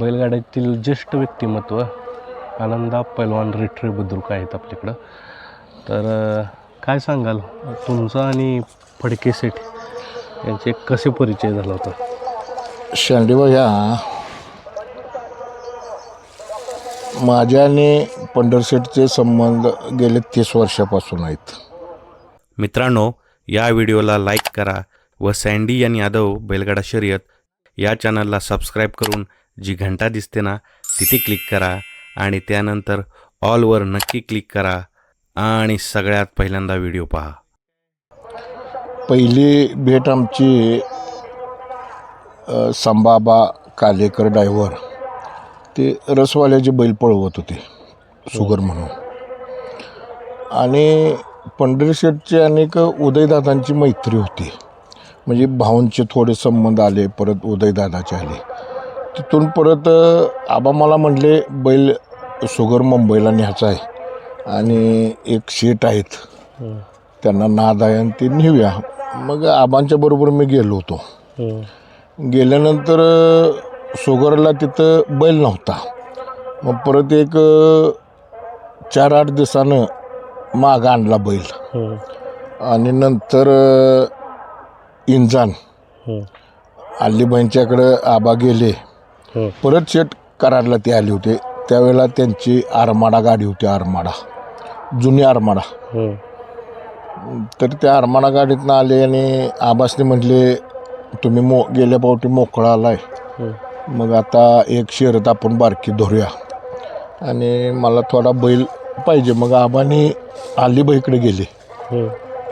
बैलगाड्यातील ज्येष्ठ व्यक्तिमत्व आनंदा पैलवान रेठरे बुद्रुक आहेत आपल्याकडं. तर काय सांगाल? तुमचा आणि फडके सेठ यांचे कसे परिचय झाला होता? शेंडेबा ह्या माझ्या आणि पंढरशेठचे संबंध गेले तीस वर्षापासून आहेत. मित्रांनो या व्हिडिओला लाईक करा व सँडी आणि यादव बैलगाडा शर्यत या चॅनलला सबस्क्राईब करून जी घंटा दिसते ना तिथे क्लिक करा आणि त्यानंतर ऑलवर नक्की क्लिक करा आणि सगळ्यात पहिल्यांदा व्हिडिओ पहा. पहिली भेट आमची संबाबा कालेकर डायव्हर ते रसवाल्याचे बैल पळवत होते सुगर म्हणून. आणि पंढरीशेठचे अनेक उदयदादांची मैत्री होती. म्हणजे भाऊंचे थोडे संबंध आले परत उदयदादाचे आले. तिथून परत आबा मला म्हणले बैल सुगर मुंबईला न्यायचा आहे. आणि एक शेट आहेत. त्यांना नाद आहे आणि ते नेऊया. मग आबांच्या बरोबर मी गेलो होतो. गेल्यानंतर सुगरला तिथं बैल नव्हता. मग परत एक चार आठ दिवसानं माग आणला बैल. आणि नंतर इंजान. अल्लीबाईंच्याकडं आबा गेले. परत शेट कराडला ते आले होते. त्यावेळेला त्यांची आरमाडा गाडी होती आरमाडा. जुनी आरमाडा. तर त्या आरमाडा गाडीतनं आले आणि आबासने म्हटले तुम्ही मो गेल्या पावटी मोकळा आलाय. मग आता एक शर्यत आपण बारकी धरूया. आणि मला थोडा बैल पाहिजे. मग आबाने अलीबाईकडे गेले.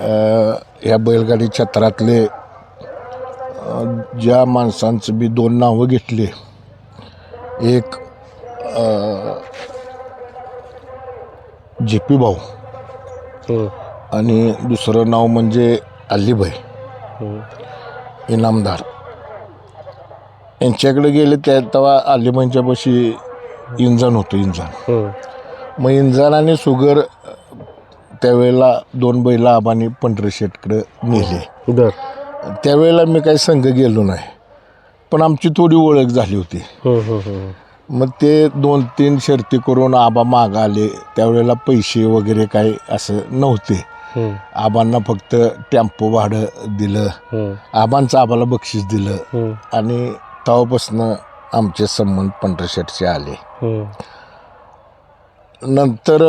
अ, या बैलगाडी क्षेत्रातले अ, ज्या माणसांचं बी दोन नावं घेतले. एक जे पी भाऊ. आणि दुसरं नाव म्हणजे अल्लीभाई इनामदार यांच्याकडे गेले त्या तेव्हा अल्लीबाईंच्या पाशी इंजन होतं इंजन. मग इंजन आणि सुगर त्यावेळेला दोन बैल आबाने पंढरी शेटकडे नेले. त्यावेळेला मी काही संघ गेलो नाही. पण आमची थोडी ओळख झाली होती. मग ते दोन तीन शर्ती करून आबा माग आले. त्यावेळेला पैसे वगैरे काही असं नव्हते. आबांना फक्त टेम्पो भाडं दिलं. आबांचं आबाला बक्षीस दिलं. आणि तेव्हापासनं आमचे संबंध पंढरशेठचे आले. नंतर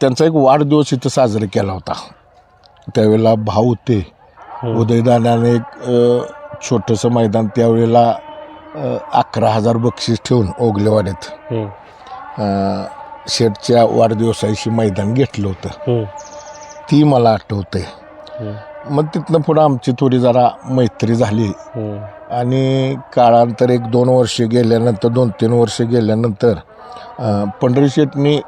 त्यांचा एक वाढदिवस इथं साजरा केला होता. त्यावेळेला भाऊ होते. उदयदानाने एक छोटंसं मैदान त्यावेळेला अकरा हजार बक्षीस ठेवून ओगलेवाड्यात शेठच्या वाढदिवसाशी मैदान घेतलं होतं. ती मला आठवते मग तिथनं पुढं आमची थोडी जरा मैत्री झाली. आणि काळांतर एक दोन वर्ष गेल्यानंतर दोन तीन वर्ष गेल्यानंतर पंढरी शेटनी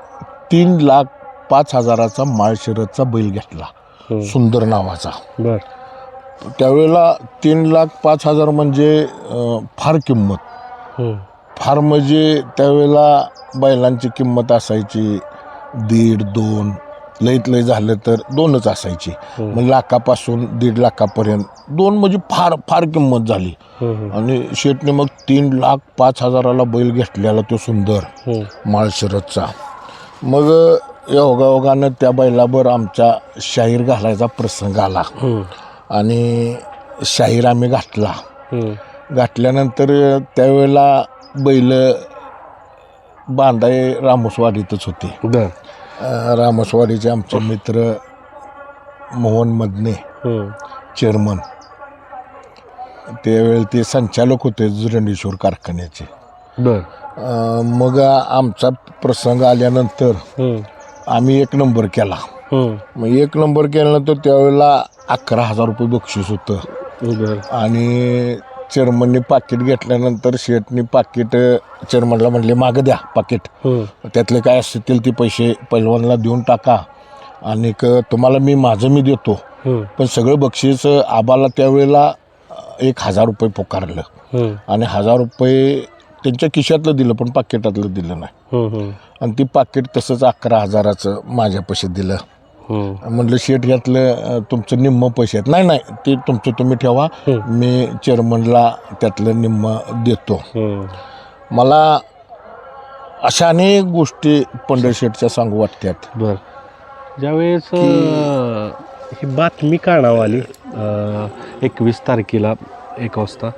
तीन लाख पाच हजाराचा माळशिरतचा बैल घेतला. सुंदर नावाचा. बर. त्यावेळेला तीन लाख पाच हजार म्हणजे फार किंमत. फार म्हणजे त्यावेळेला बैलांची किंमत असायची दीड दोन लईत लय झालं तर दोनच असायची. मग लाखापासून दीड लाखापर्यंत दोन म्हणजे फार फार किंमत झाली. आणि शेटने मग तीन लाख पाच हजाराला बैल घेतलेला तो सुंदर माळशिरतचा मग योगायोगानं त्या बैलावर आमचा शाहीर घालायचा प्रसंग आला. आणि शाहीर आम्ही घातला. घातल्यानंतर त्यावेळेला बैल बांधाय रामोसवाडीतच होते. रामोसवाडीचे आमचे मित्र मोहन मदने चेअरमन. त्यावेळी ते संचालक होते जुरणेश्वर कारखान्याचे. मग आमचा प्रसंग आल्यानंतर आम्ही एक नंबर केला. मग एक नंबर केल्यानंतर त्यावेळेला अकरा हजार रुपये बक्षीस होतं. बर आणि चेअरमनने पाकिट घेतल्यानंतर शेटनी पाकिट चेअरमनला म्हणले मागं द्या पाकिट. त्यातले काय असतील ते पैसे पैलवानला देऊन टाका. आणि तुम्हाला मी माझं मी देतो. पण सगळं बक्षीस आबाला त्यावेळेला एक हजार रुपये पुकारलं. आणि हजार रुपये त्यांच्या खिशातलं दिलं पण पाकिटातलं दिलं नाही. आणि ती पाकिट तसंच अकरा हजाराचं माझ्यापाशी दिलं. म्हटलं शेट यातलं तुमचं निम्म पैसे आहेत. नाही नाही ते तुमचं तुम्ही ठेवा. मी चेअरमनला त्यातलं निम्म देतो. मला अशा अनेक गोष्टी पंढरशेठच्या सांगू वाटतात बर. ज्यावेळेस ही बातमी काढावं आली एकवीस तारखेला एक वाजता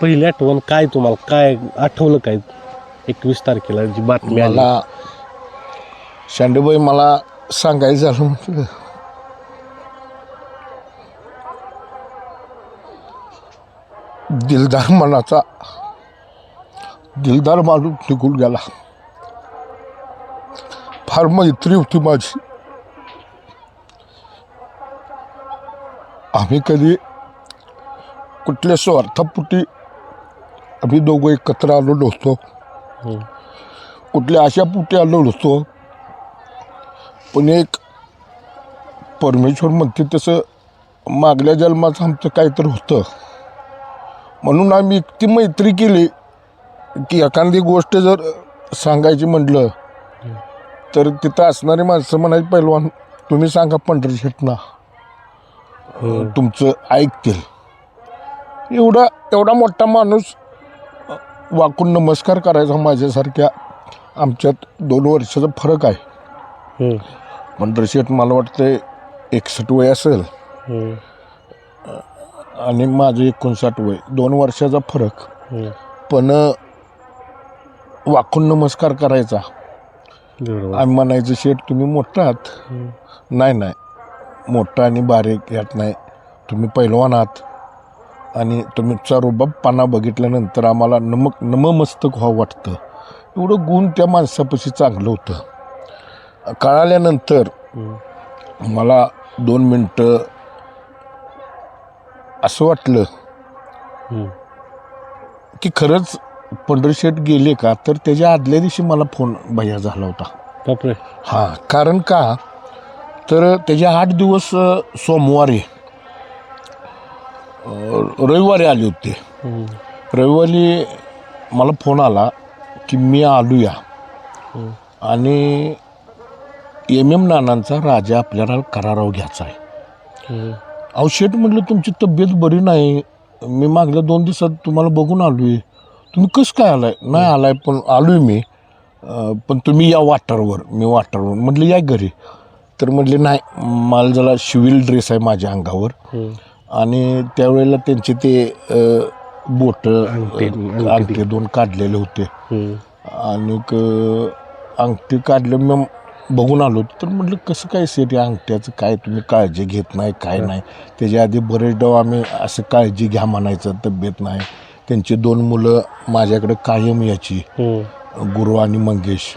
पहिली आठवण काय तुम्हाला काय आठवलं काय? एकवीस तारखेला जी बातमी आली. शांडेबाई मला सांगायचं झालं म्हटलं दिलदार मनाचा दिलदार माणूस निघून गेला. फार मैत्री होती माझी. आम्ही कधी कुठल्या स्वार्थापोटी आम्ही दोघं एकत्र आलो नव्हतो. कुठल्या अशा पोटी आलो नसतो पण एक परमेश्वर म्हणते तसं मागल्या जन्माचं आमचं काहीतरी होतं. म्हणून आम्ही इतकी मैत्री केली की एखादी गोष्ट जर सांगायची म्हटलं तर तिथं असणारी माणसं म्हणायची पहिलवान तुम्ही सांगा पंढरी शेटना. तुमचं ऐकतील. एवढा एवढा मोठा माणूस वाकून नमस्कार करायचा माझ्यासारख्या आमच्यात दोन वर्षाचा फरक आहे. हम्म. पंढरशेठ मला वाटतं एकसष्ट वय असेल. हम्म. आणि माझं एकोणसाठ वय. दोन वर्षाचा फरक. हम्म. पण वाकून नमस्कार करायचा. बरोबर. आम्ही म्हणायचं शेठ तुम्ही मोठा आहात. हम्म. नाही नाही. मोठा आणि बारीक यात नाही. तुम्ही पैलवान आहात. आणि तुमचा रुबाबपणा बघितल्यानंतर आम्हाला नमक नममस्तक व्हावं वाटतं. एवढं गुण त्या माणसापाशी चांगलं होतं. कळाल्यानंतर. मला दोन मिनटं असं वाटलं. की खरंच पंढरशेठ गेले का तर त्याच्या आदल्या दिवशी मला फोन भैया झाला होता हां कारण का तर त्याचे आठ दिवस सोमवारी रविवारी आले होते. रविवारी मला फोन आला की मी आलो या. आणि एम एम नानांचा राजा आपल्याला कराराव घ्यायचा आहे. शेठ म्हटलं तुमची तब्येत बरी नाही. मी मागल्या दोन दिवसात तुम्हाला बघून आलो आहे तुम्ही कसं काय आलाय? नाही आलाय पण आलो आहे मी. अं, पण तुम्ही या वाटरवर. मी वाटरवर. म्हटलं या घरी. तर म्हटले नाही मला जरा सिव्हिल ड्रेस आहे माझ्या अंगावर. आणि त्यावेळेला त्यांचे ते बोट अंगठी- दोन काढलेले होते. आणि क- अंगठी काढलं. मी बघून आलो तर म्हटलं कसं काय सेट या अंगठ्याचं? काय तुम्ही काळजी घेत नाही काय नाही? त्याच्या आधी बरेच डाव आम्ही असं काळजी घ्या म्हणायचं तब्येत नाही. त्यांची दोन मुलं माझ्याकडे कायम याची हम्म. गुरु आणि मंगेश.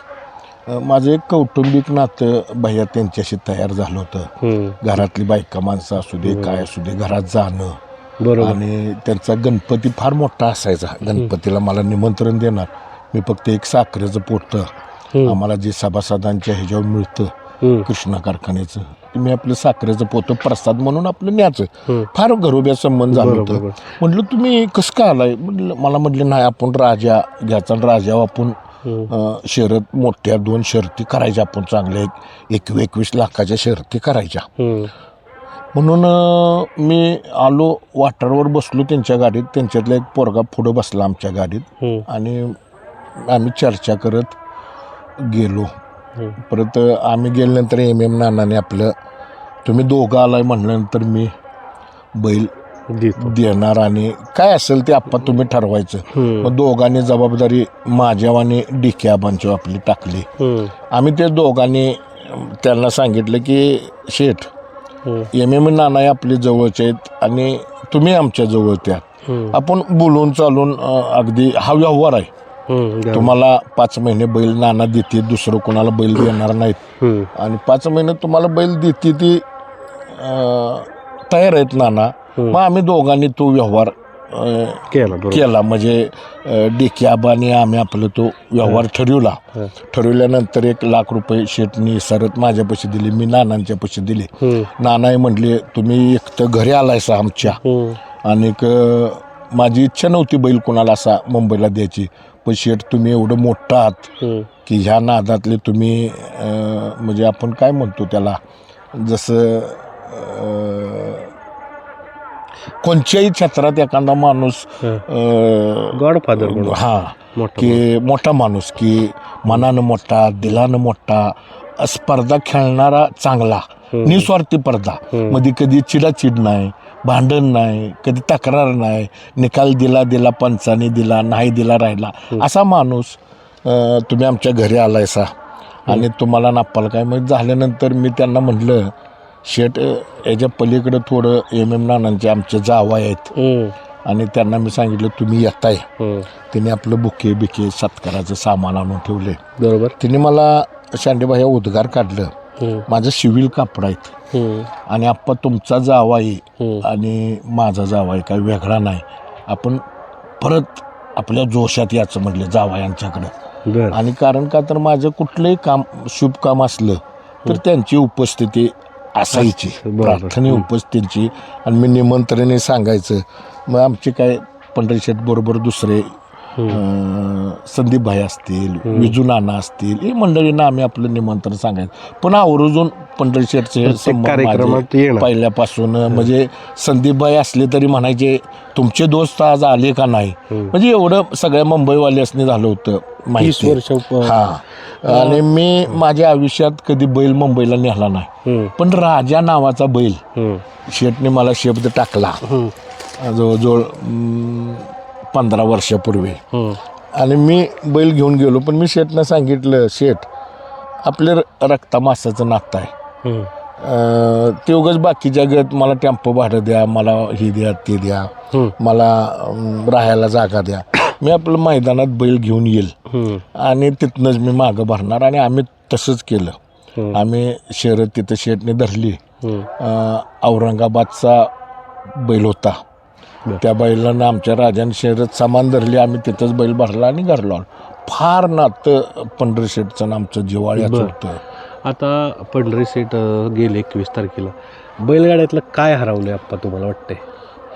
माझं एक कौटुंबिक नातं भैया त्यांच्याशी तयार झालं होतं. हम्म. घरातली बायका माणसं असू दे काय असू दे घरात जाणं. बरोबर. आणि त्यांचा गणपती फार मोठा असायचा. गणपतीला मला निमंत्रण देणार. मी फक्त एक साखरेचं पोटं. आम्हाला जे सभासदांच्या ह्याच्यावर मिळतं. कृष्णा कारखान्याचं मी आपलं साखरेचं पोतं प्रसाद म्हणून आपलं न्यायचं. फार घरोब्या संबंध झालं होतं. म्हटलं तुम्ही कसं काय आलाय म्हटलं मला म्हटलं नाही आपण राजा घ्यायचा राजा आपण शर्यत मोठ्या दोन शर्ती करायच्या आपण चांगल्या एक एकवीस एकवीस लाखाच्या शर्ती करायच्या. म्हणून मी आलो वाटारवर बसलो त्यांच्या गाडीत त्यांच्यातला एक पोरगा पुढं बसला आमच्या गाडीत. आणि आम्ही चर्चा करत गेलो हम्म. परत आम्ही गेल्यानंतर एम एम नानाने आपलं तुम्ही दोघं आलाय म्हटल्यानंतर मी बैल देणार आणि काय असेल ते आप्पा तुम्ही ठरवायचं. मग दोघांनी जबाबदारी माझ्या आणि डिके आबांची आपली टाकली. आम्ही ते दोघांनी त्यांना सांगितलं की शेठ. एम एम नाना हे आपले जवळचे आहेत आणि तुम्ही आमच्या जवळचे आहात. आपण बोलून चालून अगदी हा व्यवहार आहे. तुम्हाला पाच महिने बैल नाना देते दुसरं कोणाला बैल देणार नाहीत. आणि पाच महिने तुम्हाला बैल देते ती तयार आहेत नाना. मग आम्ही दोघांनी तो व्यवहार केला केला. म्हणजे डिके आबाने आम्ही आपलं तो व्यवहार ठरवला. ठरवल्यानंतर एक लाख रुपये शेटनी सरत माझ्यापाशी दिले मी नानांच्या पैसे दिले. नानाही म्हटले तुम्ही एक तर घरी आलायसा आमच्या. आणि माझी इच्छा नव्हती बैल कोणाला असा मुंबईला द्यायची. पण शेठ तुम्ही एवढं मोठं आहात. की ह्या नादातले तुम्ही अं, म्हणजे आपण काय म्हणतो त्याला? जसं अं, कोणत्याही क्षेत्रात एखादा माणूस. अं, गॉडफादर म्हणून. हा मोठा की मोठा माणूस की मनानं मोठा दिलानं मोठा स्पर्धा खेळणारा चांगला निस्वार्थी स्पर्धा. मध्ये कधी चिडाचिड नाही भांडण नाही कधी तक्रार नाही निकाल दिला दिला पंचाने दिला नाही दिला राहिला. असा माणूस तुम्ही आमच्या घरी आलायसा आणि तुम्हाला नापाल काय मग झाल्यानंतर मी त्यांना म्हटलं शेट याच्या पलीकडं थोडं एम एम नानांचे आमचे जावा आहेत. हं, आणि त्यांना मी सांगितलं तुम्ही येताय. हं. त्यांनी आपलं बुके बिके सत्काराचं सामान आणून ठेवले. बरोबर. तिने मला शांडेबाया उद्गार काढलं. हं, माझं सिव्हिल कापड आहेत. हं, आणि आप्पा तुमचा जावाई हं. आणि माझा जावाई काही वेगळा नाही. आपण परत आपल्या जोशात याचं म्हटलं जावायांच्याकडं बर. आणि कारण का तर माझं कुठलंही काम शुभ काम असलं तर त्यांची उपस्थिती असायची. बरोबर. प्रार्थनीय उपस्थितीची. आणि मी निमंत्रणे सांगायचं मग आमचे काय पंढरी शेठ बरोबर दुसरे संदीप भाई असतील विजू नाना असतील ही मंडळींना आम्ही आपलं निमंत्रण सांगायचं. पण आवर्जून पंढरी शेठचे प्रत्येक संबंध कार्यक्रमात. पहिल्यापासून म्हणजे संदीप भाई असले तरी म्हणायचे तुमचे दोस्त आज आले का नाही? म्हणजे एवढं सगळ्या मुंबईवाल्यासनी झालं होतं माहिती. वर्ष हा. आणि मी माझ्या आयुष्यात कधी बैल मुंबईला नेला नाही. हं, पण राजा नावाचा बैल हं, शेठने मला शब्द टाकला. हं, जवळजवळ पंधरा वर्षापूर्वी. हं. आणि मी बैल घेऊन गेलो पण मी शेठनं सांगितलं शेठ आपले र- रक्तामासाचं नातं आहे. हं, ते उगाच बाकीच्या गत मला टेम्पो भाडं द्या मला ही द्या ते द्या. हं. मला राहायला जागा द्या. मी आपलं मैदानात बैल घेऊन येईल. आणि तिथनंच मी मागं भरणार आणि आम्ही तसंच केलं. आम्ही शहरात तिथं शेटने धरली. औरंगाबादचा बैल होता. त्या बैलानं आमच्या राजाने शहरात सामान धरली. आम्ही तिथंच बैल भरला आणि घरला फार नातं पंढरी शेठचं आमचं जिवाळ्याचं बरं. होतं. आता पंढरी सेट अ, गेले एकवीस तारखेला. बैलगाड्यातलं काय हरवलं आप्पा तुम्हाला वाटतंय?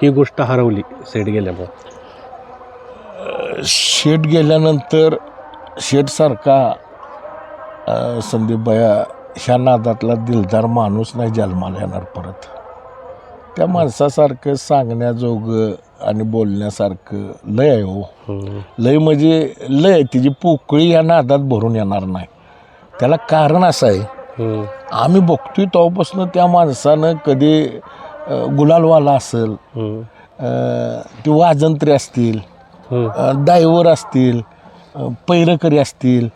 ही गोष्ट हरवली सेट गेल्यामुळे. शेट गेल्यानंतर शेटसारखा संदीप भया ह्या नादातला दिलदार माणूस नाही जन्माला येणार परत. त्या माणसासारखं सांगण्याजोगं आणि बोलण्यासारखं लय आहे हो. लय म्हणजे लय आहे. तिची पोकळी या नादात भरून येणार नाही. त्याला कारण असं आहे आम्ही बघतोय तेव्हापासून त्या माणसानं कधी अं, गुलालवाला असेल अं, ते वाजंत्री असतील डायव्हर असतील अ, पैरकरी असतील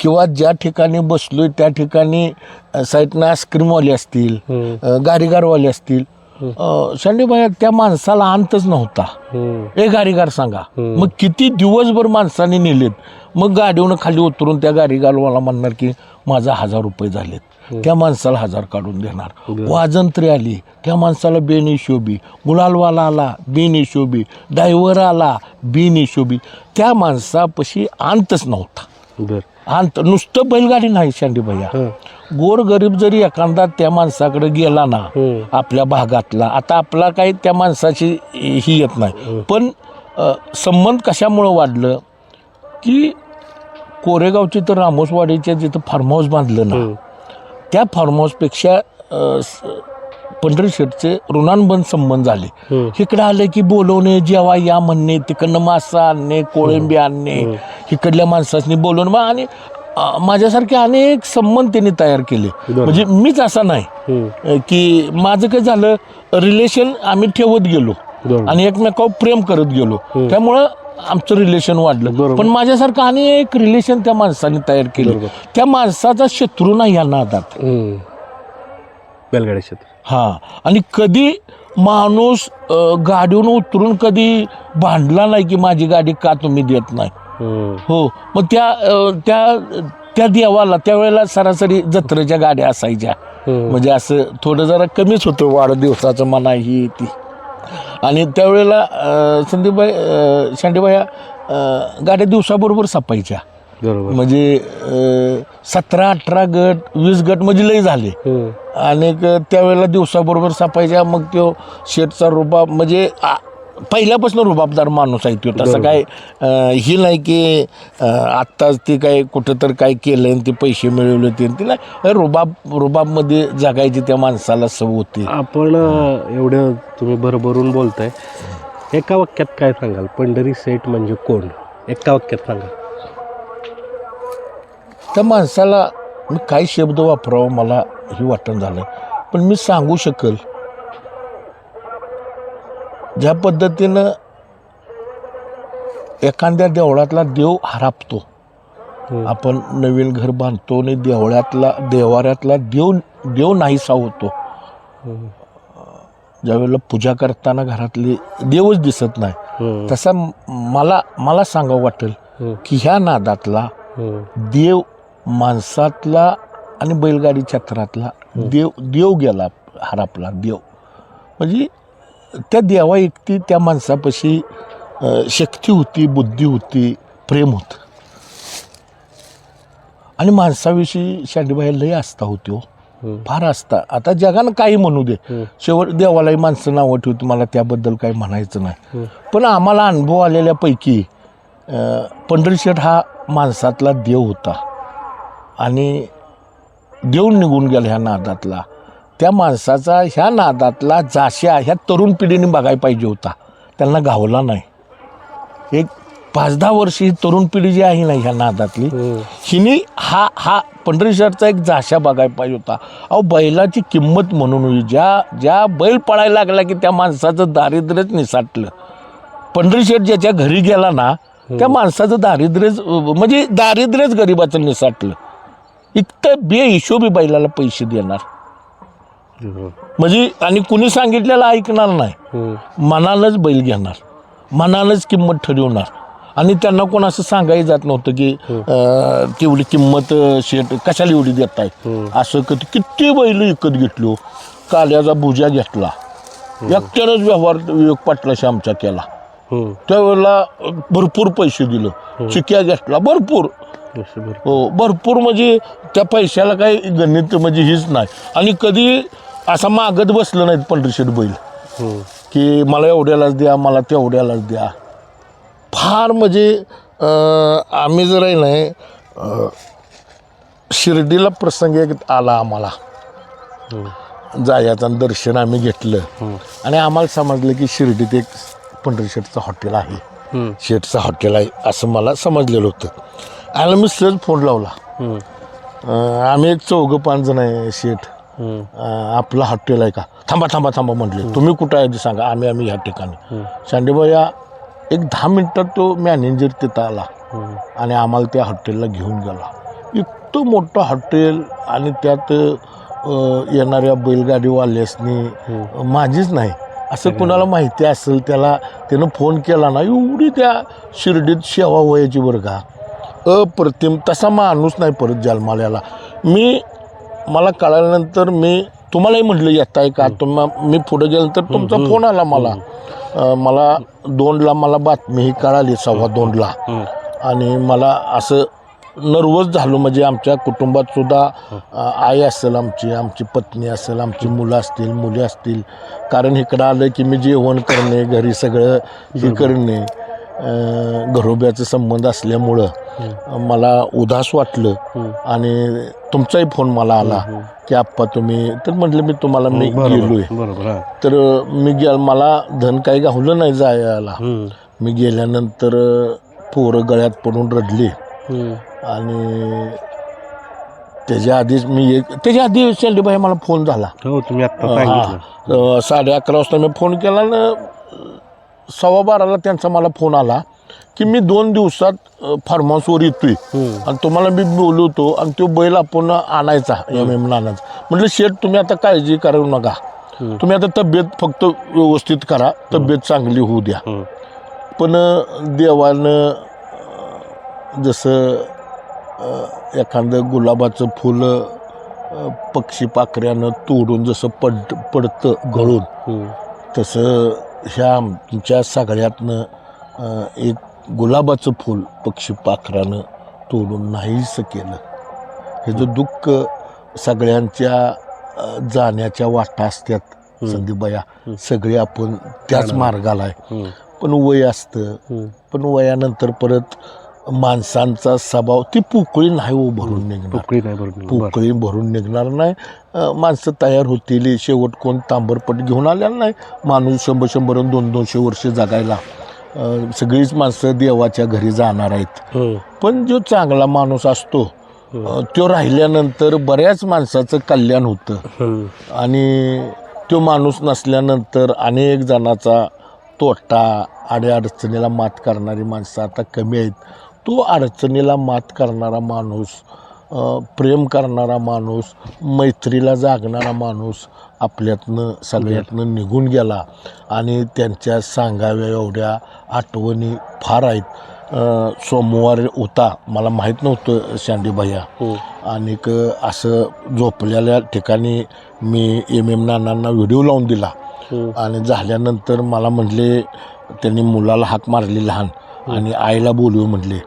किंवा ज्या ठिकाणी बसलोय त्या ठिकाणी अ, साईडनं आईस्क्रीमवाले असतील अ, गारीगारवाले असतील संडीबाई त्या माणसाला अंतच नव्हता. हं. ए गारीगार सांगा. मग किती दिवसभर माणसाने नेलेत? मग गाडीवरून खाली उतरून त्या गारीगारवाला म्हणणार की माझा हजार रुपये झालेत. त्या माणसाला हजार काढून देणार. वाजंत्री आली. त्या माणसाला बेनिशोबी गुलालवाला आला बेनिशोबी डायव्हर आला बेनिशोबी त्या माणसापाशी अंतच नव्हता. अंत नुसतं बैलगाडी नाही शांडी भैया हं, गोरगरीब जरी एखादा त्या माणसाकडे गेला ना हं, आपल्या भागातला आता आपला काही त्या माणसाची ही येत नाही. पण अ, संबंध कशामुळं वाढलं? की कोरेगावची तर रामोसवाडीच्या जिथं फार्म हाऊस बांधलं ना हं. त्या फार्म हाऊसपेक्षा अ, स- पंढरी शेठचे ऋणानुबंध संबंध झाले. हं. इकडे आले की बोलवणे जेव्हा या म्हणणे तिकडनं मासा आणणे कोळंबी आणणे इकडल्या माणसांनी बोलवणे. आणि माझ्यासारखे अनेक संबंध त्यांनी तयार केले. म्हणजे मीच असा नाही की माझं काय झालं रिलेशन आम्ही ठेवत गेलो. आणि एकमेकावर प्रेम करत गेलो त्यामुळं आमचं रिलेशन वाढलं. पण माझ्यासारखं अनेक रिलेशन त्या माणसाने तयार केले. त्या माणसाचा शत्रू नाही या नादात हं. बैलगाडी क्षेत्र हा आणि कधी माणूस अ, गाडीवरून उतरून कधी भांडला नाही की माझी गाडी का तुम्ही देत नाही हं, मग त्या त्या त्या देवाला त्यावेळेला सरासरी जत्रेच्या गाड्या असायच्या. हं. म्हणजे असं थोडं जरा कमीच होतं वाढदिवसाचं म्हणा ही ती. आणि त्यावेळेला संदीपबाई अ, गाड्या दिवसाबरोबर सापायच्या. बरोबर. म्हणजे सतरा अठरा गट वीस गट म्हणजे लय झाले. हं, आणि त्यावेळेला दिवसाबरोबर सापायच्या मग तो शेटचा रुबाब म्हणजे पहिल्यापासून रुबाबदार माणूस आहे तो. तसं काय ही नाही की आत्ताच ते काय कुठं तर काय केलं आणि ते पैसे मिळवले ते नाही. रुबाब रुबाबमध्ये जगायची त्या माणसाला सव होती. आपण एवढं तुम्ही भरभरून बोलताय. एका वाक्यात काय सांगाल? पंढरी सेठ म्हणजे कोण? एका वाक्यात सांगा. त्या माणसाला मी काय शब्द वापरावं मला हे वाटण झालं पण मी सांगू शकल ज्या पद्धतीनं एखाद्या देवळातला देव हरापतो. आपण नवीन घर बांधतो आणि देवळातला देवाऱ्यातला देव देव नाहीसा होतो. ज्यावेळेला पूजा करताना घरातली देवच दिसत नाही. तसा मला मला सांगावं वाटेल. की ह्या नादातला. देव माणसातला आणि बैलगाडी छत्रातला देव देव गेला हरापला देव म्हणजे त्या देवा एकटी त्या माणसापाशी शक्ती होती बुद्धी होती प्रेम होतं. आणि माणसाविषयी शांडीबाई लय आस्था होती हो. फार आस्था. आता जगानं काही म्हणू दे. शेवट देवालाही माणसं नावं ठेवते मला त्याबद्दल काही म्हणायचं नाही. पण आम्हाला अनुभव आलेल्यापैकी पंढरीशेठ हा माणसातला देव होता. आणि देव निघून गेला ह्या नादातला. त्या माणसाचा ह्या नादातला जाश्या ह्या तरुण पिढीने बघायला पाहिजे होता. त्यांना गावला नाही. एक पाच दहा वर्ष ही तरुण पिढी जी आहे ना ह्या नादातली हम्म. हिने हा हा पंढरीशरचा एक जाशा बघायला पाहिजे होता. अहो बैलाची किंमत म्हणून ज्या ज्या बैल पळायला लागला की त्या माणसाचं दारिद्र्यच निसाटलं. पंढरीशेठ ज्याच्या घरी गेला ना त्या माणसाचं दारिद्र्यच म्हणजे दारिद्र्यच गरिबाचं निसाटलं. इतकं बेहिशोबी बैलाला पैसे देणार. म्हणजे आणि कुणी सांगितलेलं ऐकणार नाही. हम्म. मनानंच बैल घेणार. मनानंच किंमत ठरवणार. आणि त्यांना कोण असं सांगायला जात नव्हतं की अं, तेवढी किंमत शेट कशाला एवढी देत आहे असं कधी किती बैल विकत घेतलो? काल्याचा भुजा घेतला. एकट्यानंच व्यवहार विवेक पाटलाशी आमचा केला. त्यावेळेला भरपूर पैसे दिलं. चिक्या घेतला. भरपूर. हो भरपूर म्हणजे त्या पैशाला काही गणित म्हणजे हीच नाही. आणि कधी असा मागत बसलं नाहीत पंढरीशेठ बैल. की मला एवढ्यालाच द्या मला तेवढ्यालाच द्या. फार म्हणजे आम्ही जर आहे नाही शिर्डीला प्रसंग एक आला आम्हाला. जायाचं आणि दर्शन आम्ही घेतलं. आणि आम्हाला समजलं की शिर्डीत एक पंढरीशेठचं हॉटेल आहे. शेठचं हॉटेल आहे असं मला समजलेलं होतं. आणि मी सहज फोन लावला. आम्ही एक चौघं पाच जण आहे शेठ. अं, आपलं हॉटेल आहे का? थांबा थांबा थांबा म्हटले. तुम्ही कुठं आहे ते सांगा. आम्ही आम्ही ह्या ठिकाणी. शांडेबाया एक दहा मिनटात तो मॅनेजर तिथं आला. आणि आम्हाला त्या हॉटेलला घेऊन गेला. इतकं मोठं हॉटेल आणि त्यात अं, येणाऱ्या बैलगाडीवाल्यासनी माझीच नाही. असं कुणाला माहिती असेल त्याला त्यानं फोन केला ना एवढी त्या शिर्डीत सेवा व्हायची बरं का. अप्रतिम तसा माणूस नाही परत जन्माल्याला मी मला कळाल्यानंतर मी तुम्हालाही म्हटलं येत आहे का तुम्हा मी पुढे गेल्यानंतर तुमचा फोन आला मला. अं, मला दोनला मला बातमी ही कळाली सव्वा दोनला. आणि मला असं नर्वस झालो म्हणजे आमच्या कुटुंबात सुद्धा अं, आई असेल आमची आमची पत्नी असेल आमची मुलं असतील मुली असतील. कारण इकडं आलं की मी जेवण करणे घरी सगळं हे करणे. घरोब्याचा संबंध असल्यामुळं मला उदास वाटलं आणि तुमचाही फोन मला आला की आप्पा तुम्ही तर म्हटलं मी तुम्हाला मी गेलोय. तर मी गेल मला धन काही गावलं नाही जायला. मी गेल्यानंतर पोरं गळ्यात पडून रडली. आणि त्याच्या आधीच मी एक त्याच्या आधी शेंडीबाई मला फोन झाला. हो तुम्ही साडे अकरा वाजता मी फोन केला ना सव्वा बाराला त्यांचा मला फोन आला की मी दोन दिवसात फार्म हाऊसवर येतोय. आणि तुम्हाला मी बोलवतो आणि तो बैल आपण आणायचा एम एम आणायचा म्हटलं शेठ तुम्ही आता काळजी करू नका. तुम्ही आता तब्येत फक्त व्यवस्थित करा. तब्येत चांगली होऊ द्या. पण देवानं जसं एखादं गुलाबाचं फुल पक्षी पाखऱ्यानं तोडून जसं पड पडतं गळून हम्म. तसं ह्या आमच्या सगळ्यातनं एक गुलाबाचं फूल पक्षी पाखरानं तोडून नाहीसं केलं. हे जो दुःख सगळ्यांच्या जाण्याच्या वाटा असतात संदीपबाया सगळे आपण त्याच मार्गाला आहे. पण वय असतं. पण वयानंतर परत माणसांचा स्वभाव ती पोकळी नाही हो भरून निघणार. पोकळी नाही बरोबर बरं. पोकळी भरून निघणार नाही. अं, माणसं तयार होतील. शेवट कोण तांबरपट घेऊन आलेला नाही. माणूस शंभर शंभर आणि दोन दोनशे वर्ष जगायला. अं, सगळीच माणसं देवाच्या घरी जाणार आहेत. हम्म. पण जो चांगला माणूस असतो अं, तो राहिल्यानंतर बऱ्याच माणसाचं कल्याण होतं. हम्म. आणि तो माणूस नसल्यानंतर अनेक जणाचा तोटा अडीअडचणीला मात करणारी माणसं आता कमी आहेत. तो अडचणीला मात करणारा माणूस प्रेम करणारा माणूस मैत्रीला जागणारा माणूस आपल्यातनं सगळ्यातनं निघून गेला आणि त्यांच्या सांगाव्या एवढ्या आठवणी फार आहेत. सोमवार होता मला माहीत नव्हतं शांडीभैया हम्म. आणि असं झोपलेल्या ठिकाणी मी एम एम नानांना व्हिडिओ लावून दिला. हम्म. आणि झाल्यानंतर मला म्हटले त्यांनी मुलाला हाक मारली लहान. आणि आईला बोलू म्हटले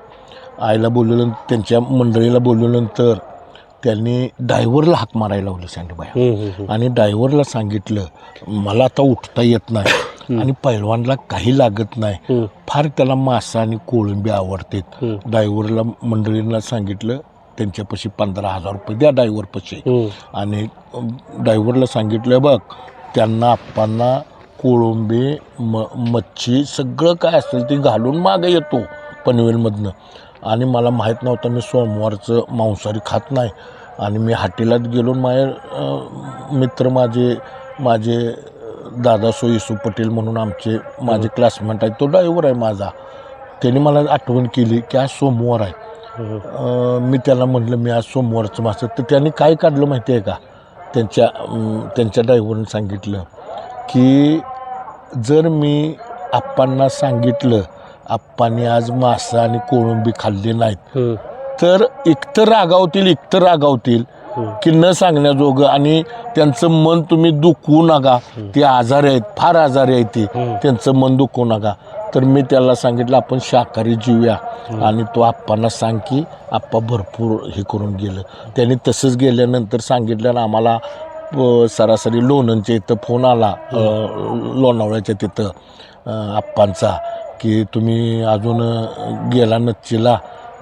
आईला बोलवलं त्यांच्या मंडळीला बोलवल्यानंतर त्यांनी ड्रायव्हरला हाक मारायला लावलं. हम्म. आणि ड्रायव्हरला सांगितलं मला आता उठता येत नाही आणि पैलवानला काही लागत नाही. फार त्याला मासा आणि कोळंबी आवडतात हम्म. ड्रायव्हरला मंडळींना सांगितलं त्यांच्यापाशी पंधरा हजार रुपये द्या ड्रायव्हरपाशी हम्म. आणि ड्रायव्हरला सांगितलं बघ त्यांना आप्पांना कोळंबी म मच्छी सगळं काय असेल ते घालून मागे येतो पनवेलमधनं आणि मला माहीत नव्हतं मी सोमवारचं मांसाहारी खात नाही. आणि मी हाटेलात गेलो माझे मित्र माझे माझे दादा सोयीसू पटेल म्हणून आमचे माझे क्लासमेट आहेत. तो ड्रायव्हर आहे माझा. त्यांनी मला आठवण केली की आज सोमवार आहे. मी त्याला म्हटलं मी आज सोमवारचं मासं तर त्यांनी काय काढलं माहिती आहे का? त्यांच्या त्यांच्या ड्रायव्हरने सांगितलं की जर मी आप्पांना सांगितलं आप्पांनी आज मासा आणि कोळंबी खाल्ली नाहीत. तर एकतर रागावतील एकतर रागावतील. की न सांगण्याजोगं आणि त्यांचं मन तुम्ही दुखवू नका. ते आजारी आहेत फार आजारी आहेत ते. त्यांचं मन दुखवू नका. तर मी त्याला सांगितलं आपण शाकाहारी जीवया. आणि तो आप्पांना सांग की आप्पा भरपूर हे करून गेलं. त्यांनी तसंच गेल्यानंतर सांगितलं आम्हाला सरासरी लोणंदच्या इथं फोन आला लोणावळ्याच्या तिथं आप्पांचा. की तुम्ही अजून गेला नच्चीला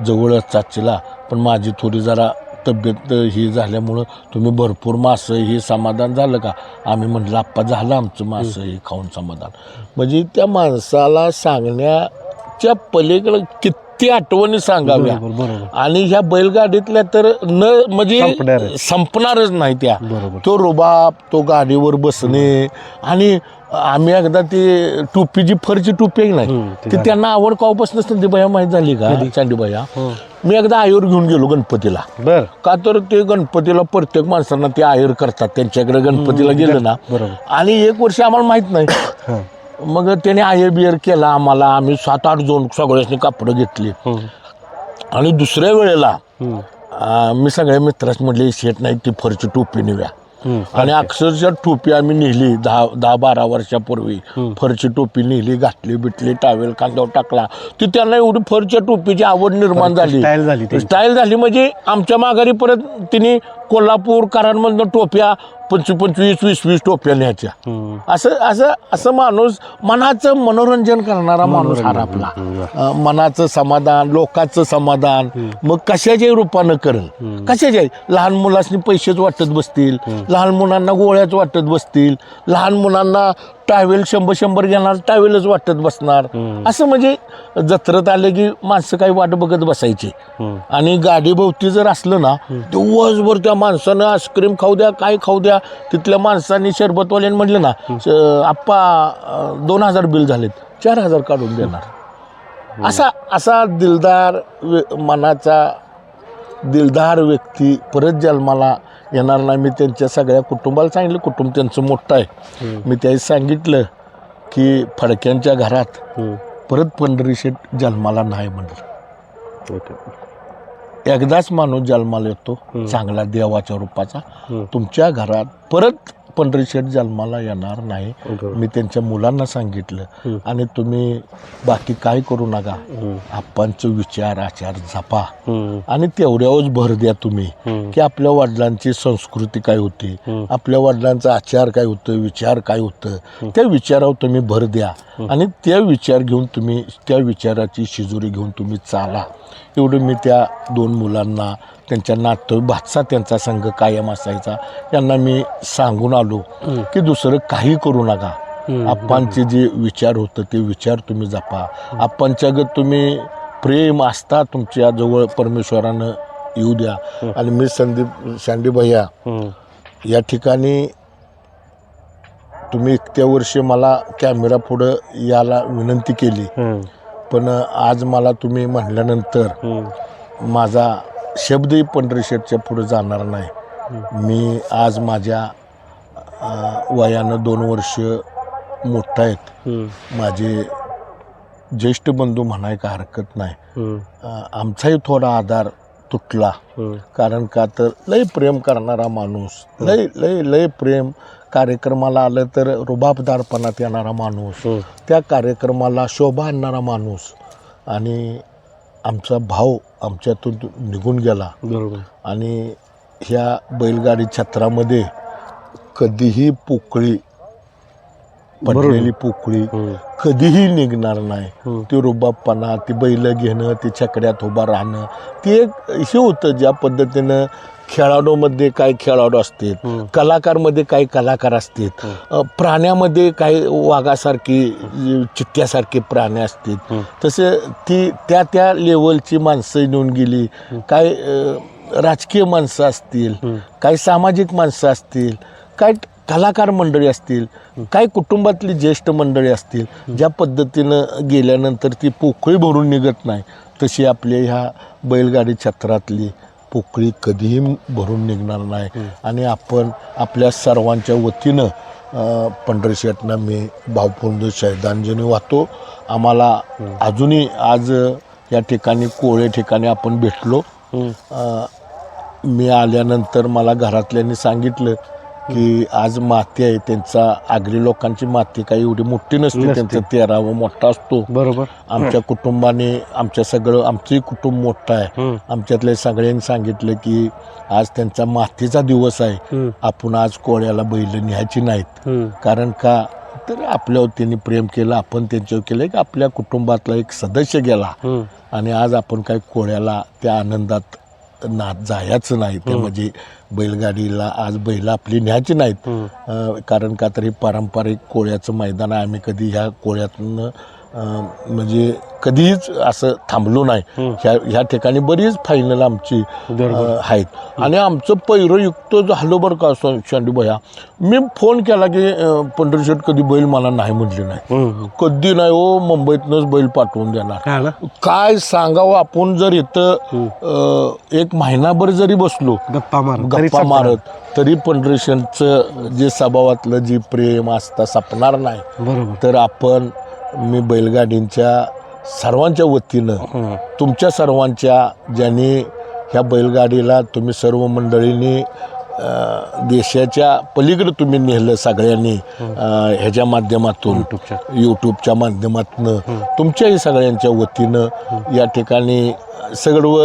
जवळच चाचीला पण माझी थोडी जरा तब्येत ही झाल्यामुळं तुम्ही भरपूर मासं हे समाधान झालं का? आम्ही म्हटलं आप्पा झालं आमचं मासं हे खाऊन समाधान. म्हणजे त्या माणसाला सांगण्याच्या पलीकडं कित आठवणी सांगाव्या. बरोबर बरोबर. आणि ह्या बैलगाडीतल्या तर न म्हणजे संपणारच. संपणारच नाही त्या. बरोबर. तो रुबाब तो गाडीवर बसणे आणि आम्ही एकदा ते टोपी जी फरची टोपी आहे हम्म, नाही ते ती त्यांना आवड कावपासून संदीबाया माहीत झाली का? चांदीबाया. हम्म. मी एकदा आयूर घेऊन गेलो गणपतीला. बर. का तर ते गणपतीला प्रत्येक माणसांना ते आयर करतात त्यांच्याकडे गणपतीला गेलं ना. बरोबर. आणि एक वर्ष आम्हाला माहीत नाही. हां. मग त्याने आयर बियर केला आम्हाला आम्ही सात आठ जण सगळ्यांनी कापडं घेतली. आणि दुसऱ्या वेळेला. आ, मी सगळ्या मित्रास म्हटले शेट नाही ती फरची टोपी नेऊया. आणि अक्षरशः टोपी आम्ही नेली दहा दहा बारा वर्षापूर्वी फरची टोपी नेली घातली बिटली टावेल कांद्यावर टाकला ती त्यांना एवढी फरच्या टोपीची आवड निर्माण झाली स्टाईल झाली त्यांची. स्टाईल झाली म्हणजे आमच्या माघारी परत तिने कोल्हापूर कराडमधनं टोप्या पंचवीस पंचवीस वीस वीस टोप्या न्यायच्या. असं असं असं माणूस मनाचं मनोरंजन करणारा माणूस हा आपला. मनाचं समाधान लोकांचं समाधान मग कशाच्याही रूपानं करेल. कशाच्याही. लहान मुलांनी पैसेच वाटत बसतील. लहान मुलांना गोळ्याच वाटत बसतील. लहान मुलांना टावेल शंभर शंभर घेणार टावेलच वाटत बसणार. असं म्हणजे जत्रेत आले की माणसं काही वाट बघत बसायची. आणि गाडी भोवती जर असलं ना दिवसभर त्या माणसानं आईस्क्रीम खाऊ द्या काय खाऊ द्या तिथल्या माणसांनी शरबतवाल्याने म्हटलं ना "स- आप्पा दोन हजार बिल झालेत चार हजार काढून देणार. असा असा दिलदार मनाचा दिलदार व्यक्ती परत जन्माला येणार नाही. मी त्यांच्या सगळ्या कुटुंबाला सांगितलं कुटुंब त्यांचं मोठं आहे. मी त्याही सांगितलं की फडक्यांच्या घरात. परत पंढरी शेठ जन्माला नाही म्हणलं. एकदाच माणूस जन्माला येतो चांगला देवाच्या रूपाचा. तुमच्या घरात परत पंढरी शेठ जन्माला येणार नाही. मी त्यांच्या मुलांना सांगितलं. आणि तुम्ही बाकी काय करू नका. आप्पांचे विचार आचार जपा. आणि तेवढ्यावरच भर द्या तुम्ही. की आपल्या वडिलांची संस्कृती काय होती. आपल्या वडिलांचा आचार काय होतं विचार काय होतं त्या विचारावर तुम्ही भर द्या आणि त्या विचार घेऊन तुम्ही त्या विचाराची शिजुरी घेऊन तुम्ही चाला एवढं मी त्या दोन मुलांना त्यांच्या नातू भातसा त्यांचा संघ कायम असायचा यांना मी सांगून आलो की दुसरं काही करू नका. आप्पांचे जे विचार होतं ते विचार तुम्ही जपा आप्पांच्यागत तुम्ही प्रेम आस्था तुमच्या जवळ परमेश्वरानं येऊ द्या आणि मी संदीप शांडी भैया. या ठिकाणी तुम्ही इतक्या वर्षी मला कॅमेरा पुढं याला विनंती केली. पण आज मला तुम्ही म्हटल्यानंतर. माझा शब्दही पंढरी शेठच्या पुढे जाणार नाही. मी आज माझ्या वयानं दोन वर्ष मोठा आहेत. माझे ज्येष्ठ बंधू म्हणाय का हरकत नाही. आमचाही थोडा आधार तुटला. कारण का तर लय प्रेम करणारा माणूस लय लय लय प्रेम. कार्यक्रमाला आलं तर रुबाबदारपणात येणारा माणूस. त्या कार्यक्रमाला शोभा आणणारा माणूस. आणि आमचा भाऊ आमच्यातून निघून गेला बरोबर आणि ह्या बैलगाडी छत्रामध्ये कधीही पोकळी पडलेली पोकळी. कधीही निघणार नाही. ती रुबाबपणा ती बैल घेणं ती छकड्यात उभा राहणं ती एक हे होतं ज्या पद्धतीनं खेळाडूमध्ये काही खेळाडू असतील. कलाकारमध्ये काही कलाकार असतील प्राण्यामध्ये काही वाघासारखी चित्त्यासारखे प्राणी असतील. तसे ती त्या त्या लेवलची माणसं नेऊन गेली काय राजकीय माणसं असतील. काही सामाजिक माणसं असतील काय कलाकार मंडळी असतील काय कुटुंबातली ज्येष्ठ मंडळी असतील ज्या पद्धतीनं गेल्यानंतर ती पोकळी भरून निघत नाही तशी आपल्या ह्या बैलगाडी छत्रातली पोकळी कधीही भरून निघणार नाही. आणि आपण आपल्या सर्वांच्या वतीनं पंढरी शेटना मी भावपूर्ण श्रद्धांजली वाहतो. आम्हाला अजूनही आज या ठिकाणी कोळे ठिकाणी आपण भेटलो. मी आल्यानंतर मला घरातल्यांनी सांगितलं की आज माती आहे त्यांचा आगरी लोकांची माती काही एवढी मोठी नसते. त्यांचा तेरावा मोठा असतो. बरोबर. आमच्या कुटुंबाने आमच्या सगळं आमचंही कुटुंब मोठं आहे. आमच्यातल्या सगळ्यांनी सांगितलं की आज त्यांचा मातीचा दिवस आहे. आपण आज कोळ्याला बैल न्यायची नाहीत. कारण का? तर आपल्यावर त्यांनी प्रेम केलं आपण त्यांच्यावर केलं. की आपल्या कुटुंबातला एक सदस्य गेला. आणि आज आपण काय कोळ्याला त्या आनंदात ना जायचं नाही. ते म्हणजे बैलगाडीला आज बैल आपली न्यायची नाहीत. अं, कारण का तरी पारंपरिक कोळ्याचं मैदान आहे आम्ही कधी ह्या कोळ्यातनं म्हणजे कधीच असं थांबलो नाही. ह्या ह्या ठिकाणी बरीच फायनल आमची आहेत. आणि आमचं पैरं युक्त झालं बरं का शांडी भया. मी फोन केला की अं, पंढरी शेठ कधी बैल मला नाही म्हटले नाही. कधी नाही हो मुंबईतनंच बैल पाठवून देणार. काय सांगावं आपण जर इथं एक महिनाभर जरी बसलो गप्पा मार गप्पा मारत तरी पंढरीशनचं जे स्वभावातलं जे प्रेम आस्था सपणार नाही. तर आपण मी बैलगाडींच्या सर्वांच्या वतीनं. तुमच्या सर्वांच्या ज्यांनी ह्या बैलगाडीला तुम्ही सर्व मंडळींनी देशाच्या पलीकडे तुम्ही नेलं सगळ्यांनी ह्याच्या माध्यमातून युट्यूबच्या माध्यमातून तुमच्याही सगळ्यांच्या वतीनं या ठिकाणी सर्व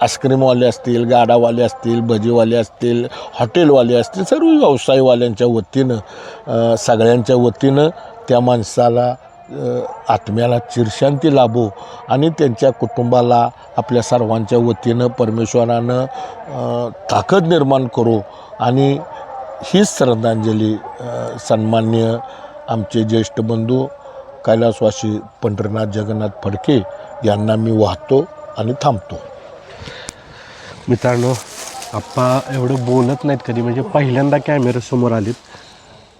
आईस्क्रीमवाले असतील गाडावाले असतील भजीवाले असतील हॉटेलवाले असतील सर्व व्यवसायवाल्यांच्या वतीनं सगळ्यांच्या वतीनं त्या माणसाला आत्म्याला चिरशांती लाभो आणि त्यांच्या कुटुंबाला आपल्या सर्वांच्या वतीनं परमेश्वरानं ताकद निर्माण करो आणि हीच श्रद्धांजली सन्मान्य आमचे ज्येष्ठ बंधू कैलासवासी पंढरीनाथ जगन्नाथ फडके यांना मी वाहतो आणि थांबतो. मित्रांनो आप्पा एवढं बोलत नाहीत कधी म्हणजे पहिल्यांदा कॅमेऱ्यासमोर आलेत.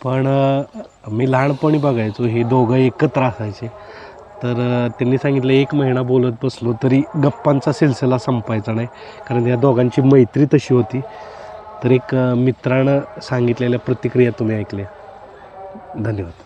पण मी लहानपणी बघायचो हे दोघं एकत्र असायचे. तर त्यांनी सांगितलं एक महिना बोलत बसलो तरी गप्पांचा सिलसिला संपायचा नाही कारण या दोघांची मैत्री तशी होती. तर एक मित्रानं सांगितलेल्या प्रतिक्रिया तुम्ही ऐकल्या. धन्यवाद.